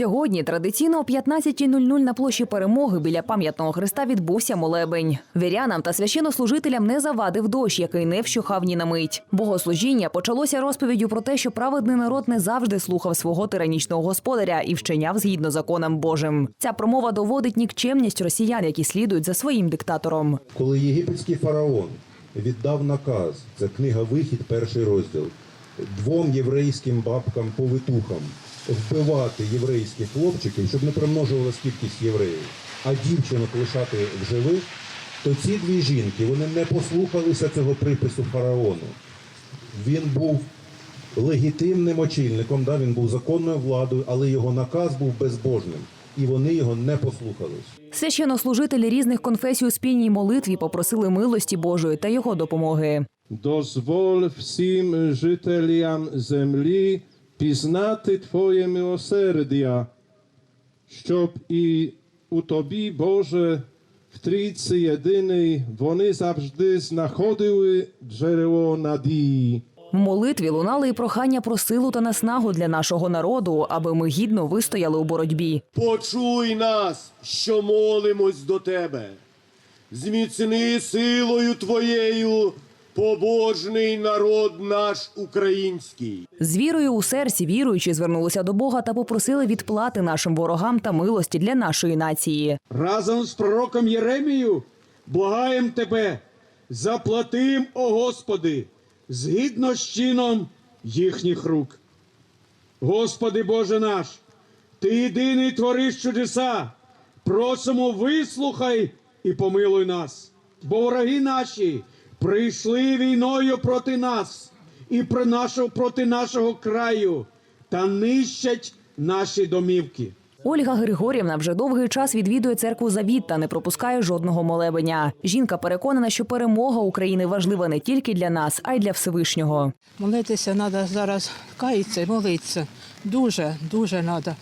Сьогодні традиційно о 15.00 на площі перемоги біля пам'ятного хреста відбувся молебень. Вірянам та священнослужителям не завадив дощ, який не вщухав ні на мить. Богослужіння почалося розповіддю про те, що праведний народ не завжди слухав свого тиранічного господаря і вчиняв згідно законам Божим. Ця промова доводить нікчемність росіян, які слідують за своїм диктатором. Коли єгипетський фараон віддав наказ, це книга Вихід, перший розділ, двом єврейським бабкам-повитухам вбивати єврейських хлопчиків, щоб не примножувалась кількість євреїв, а дівчинок лишати в живих, то ці дві жінки вони не послухалися цього припису фараону. Він був легітимним очільником, да, він був законною владою, але його наказ був безбожним, і вони його не послухались. Священнослужителі різних конфесій у спільній молитві попросили милості Божої та його допомоги. Дозволь всім жителям землі пізнати Твоє милосердя, щоб і у Тобі, Боже, в Трійці єдиний, вони завжди знаходили джерело надії. В молитві лунали і прохання про силу та наснагу для нашого народу, аби ми гідно вистояли у боротьбі. Почуй нас, що молимось до тебе. Зміцни силою твоєю побожний народ наш український. З вірою у серці віруючі звернулися до Бога та попросили відплати нашим ворогам та милості для нашої нації. Разом з пророком Єремію благаєм тебе, заплатим, о Господи, згідно з чином їхніх рук. Господи Боже наш, Ти єдиний твориш чудеса, просимо вислухай і помилуй нас, бо вороги наші прийшли війною проти нас і про нашого, проти нашого краю та нищать наші домівки. Ольга Григорівна вже довгий час відвідує церкву Завіт та не пропускає жодного молебеня. Жінка переконана, що перемога України важлива не тільки для нас, а й для Всевишнього. Молитися треба зараз каятися і молитися. Дуже, дуже треба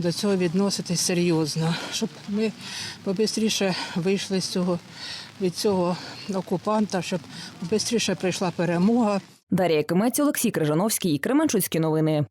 до цього відноситись серйозно, щоб ми побистріше вийшли з цього від цього окупанта, щоб побистріше прийшла перемога. Дар'я Кимець, Олексій Крижановський, Кременчуцькі новини.